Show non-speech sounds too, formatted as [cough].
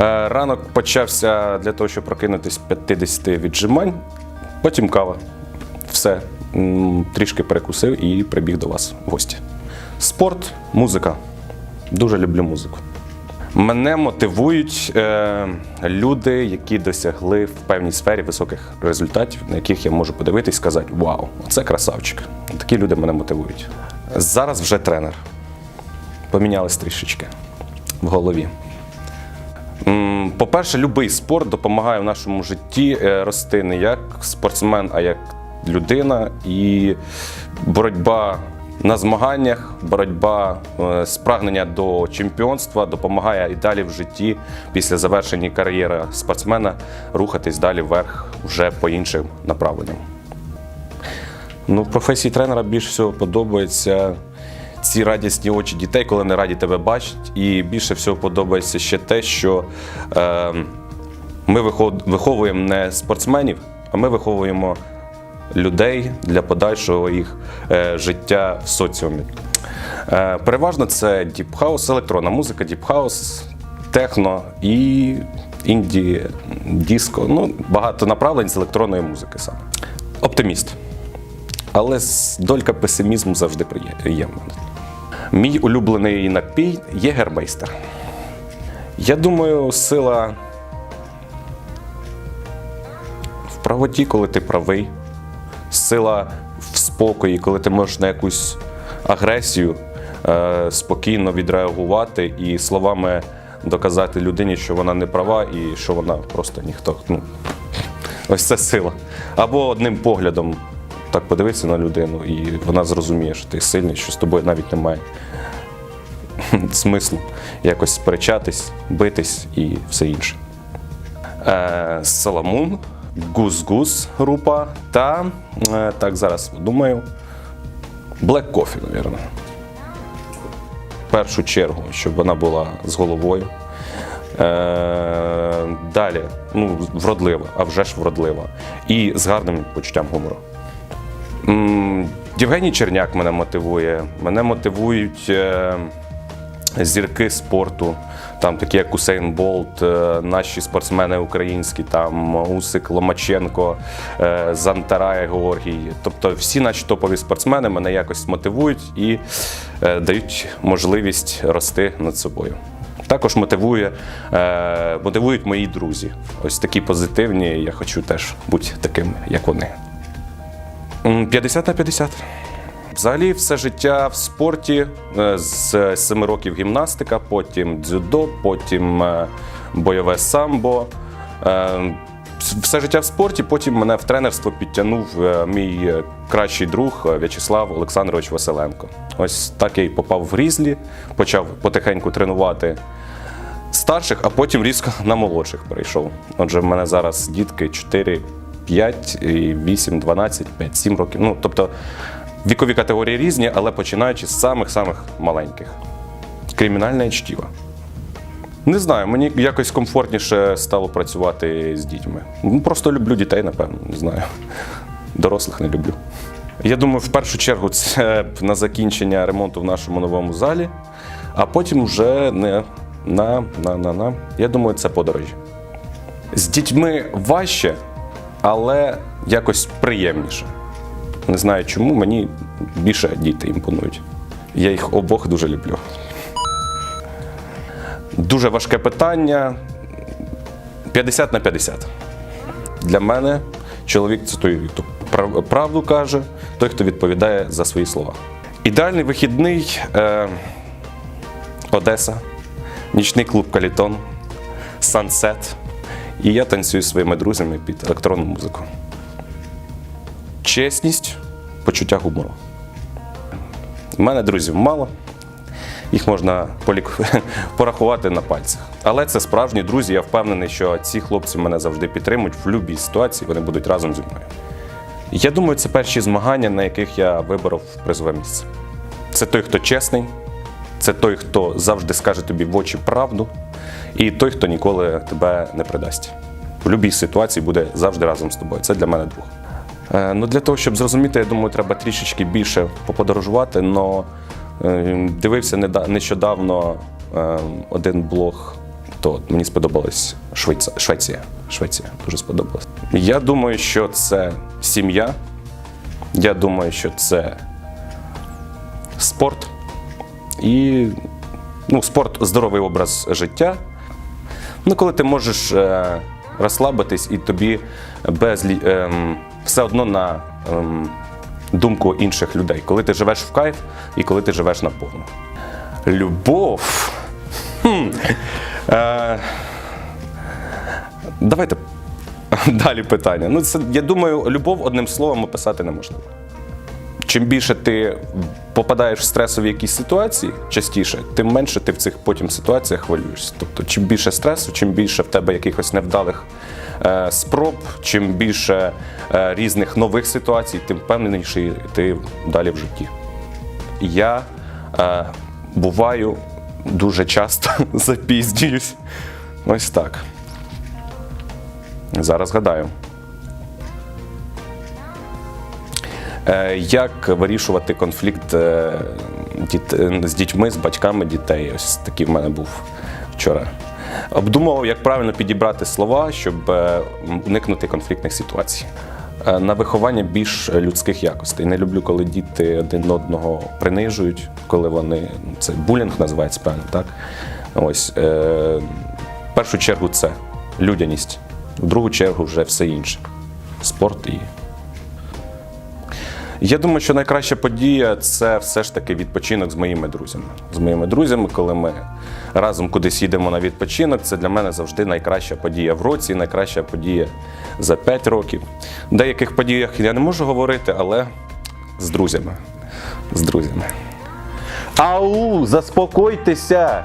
Е, Ранок почався для того, щоб прокинутись 50 віджимань, потім кава. Все. Трішки перекусив і прибіг до вас в гості. Спорт, музика. Дуже люблю музику. Мене мотивують е, люди, які досягли в певній сфері високих результатів, на яких я можу подивитись і сказати: Вау, це красавчик. Такі люди мене мотивують. Зараз вже тренер. Помінялись трішечки в голові. По-перше, будь-який спорт допомагає в нашому житті е, рости не як спортсмен, а як людина. І боротьба на змаганнях, боротьба е, з прагнення до чемпіонства допомагає і далі в житті після завершення кар'єри спортсмена рухатись далі вверх вже по іншим направленням. Ну, в професії тренера більше всього подобається ці радісні очі дітей, коли вони раді тебе бачать. І більше всього подобається ще те, що е, ми виховуємо не спортсменів, а ми виховуємо людей для подальшого їх е, життя в соціумі. Е, переважно це діпхаус, електронна музика, діпхаус, техно і інді, диско. Ну, багато направлень з електронної музики саме. Оптиміст. Але долька песимізму завжди приє- є в мене. Мій улюблений напій є гермейстер. Я думаю, сила в правоті, коли ти правий, сила в спокої, коли ти можеш на якусь агресію е, спокійно відреагувати і словами доказати людині, що вона не права і що вона просто ніхто. Ну, ось це сила. Або одним поглядом так подивитися на людину, і вона зрозуміє, що ти сильний, що з тобою навіть немає [laughs] смислу якось сперечатись, битись і все інше. Е, Соломун, Гус-Гус група та е, так зараз думаю. Black Coffee, мабуть. В першу чергу, щоб вона була з головою. Е, далі, ну, вродлива, а вже ж вродлива. І з гарним почуттям гумору. Євгеній Черняк мене мотивує. Мене мотивують е, зірки спорту, там такі як Усейн Болт, е, наші спортсмени українські, там Усик, Ломаченко, е, Зантарай Георгій. Тобто всі наші топові спортсмени мене якось мотивують і дають можливість рости над собою. Також мотивує, мотивують мої друзі. Ось такі позитивні. Я хочу теж бути таким, як вони. М, 50 на 50. Взагалі, все життя в спорті е, з 7 років гімнастика, потім дзюдо, потім е, бойове самбо. Е, Все життя в спорті, потім мене в тренерство підтягнув мій кращий друг В'ячеслав Олександрович Василенко. Ось так я й попав в Різлі, почав потихеньку тренувати старших, а потім різко на молодших перейшов. Отже, в мене зараз дітки 4, 5, 8, 12, 5, 7 років. Ну, тобто вікові категорії різні, але починаючи з самих-самих маленьких. Кримінальне чтіво. Не знаю, мені якось комфортніше стало працювати з дітьми. Ну, Просто люблю дітей, напевно, не знаю. Дорослих не люблю. Я думаю, в першу чергу це на закінчення ремонту в нашому новому залі, а потім вже не на, на, на, на. Я думаю, це подорожі. З дітьми важче, але якось приємніше. Не знаю чому, мені більше діти імпонують. Я їх обох дуже люблю. Дуже важке питання. 50 на 50. Для мене чоловік це той, хто правду каже, той, хто відповідає за свої слова. Ідеальний вихідний е, Одеса, нічний клуб Калітон, Сансет. І я танцюю зі своїми друзями під електронну музику. Чесність, почуття гумору. У мене друзів мало, їх можна полік... [laughs] порахувати на пальцях. Але це справжні друзі. Я впевнений, що ці хлопці мене завжди підтримують в будь-якій ситуації, вони будуть разом зі мною. Я думаю, це перші змагання, на яких я виборов призове місце. Це той, хто чесний, це той, хто завжди скаже тобі в очі правду, і той, хто ніколи тебе не придасть. В будь-якій ситуації буде завжди разом з тобою. Це для мене друг. Е, Ну, для того, щоб зрозуміти, я думаю, треба трішечки більше поподорожувати. Но е, дивився нещодавно е, один блог то мені сподобалась Швейца... Швеція. Швеція дуже сподобалась. Я думаю, що це сім'я. Я думаю, що це спорт і ну, спорт здоровий образ життя. Ну, коли ти можеш е, розслабитись і тобі без, ем, все одно на ем, думку інших людей, коли ти живеш в кайф і коли ти живеш наповну. Любов. Хм. Е, давайте [laughs] далі питання. Ну, це, я думаю, любов одним словом описати неможливо. Чим більше ти попадаєш в стресові якісь ситуації частіше, тим менше ти в цих потім ситуаціях хвилюєшся. Тобто, чим більше стресу, чим більше в тебе якихось невдалих е, спроб, чим більше е, різних нових ситуацій, тим впевненіший ти далі в житті. Я е, буваю дуже часто [laughs] запізнююсь. Ось так. Зараз гадаю. Як вирішувати конфлікт е, з дітьми, з батьками дітей? Ось такий в мене був вчора. Обдумував, як правильно підібрати слова, щоб е, уникнути конфліктних ситуацій. Е, На виховання більш людських якостей. Не люблю, коли діти один одного принижують, коли вони це булінг називається, певно, так? Ось е, в першу чергу це людяність, в другу чергу вже все інше. Спорт і я думаю, що найкраща подія це все ж таки відпочинок з моїми друзями. З моїми друзями, коли ми разом кудись їдемо на відпочинок, це для мене завжди найкраща подія в році, найкраща подія за 5 років. В деяких подіях я не можу говорити, але з друзями. З друзями. Ау, заспокойтеся!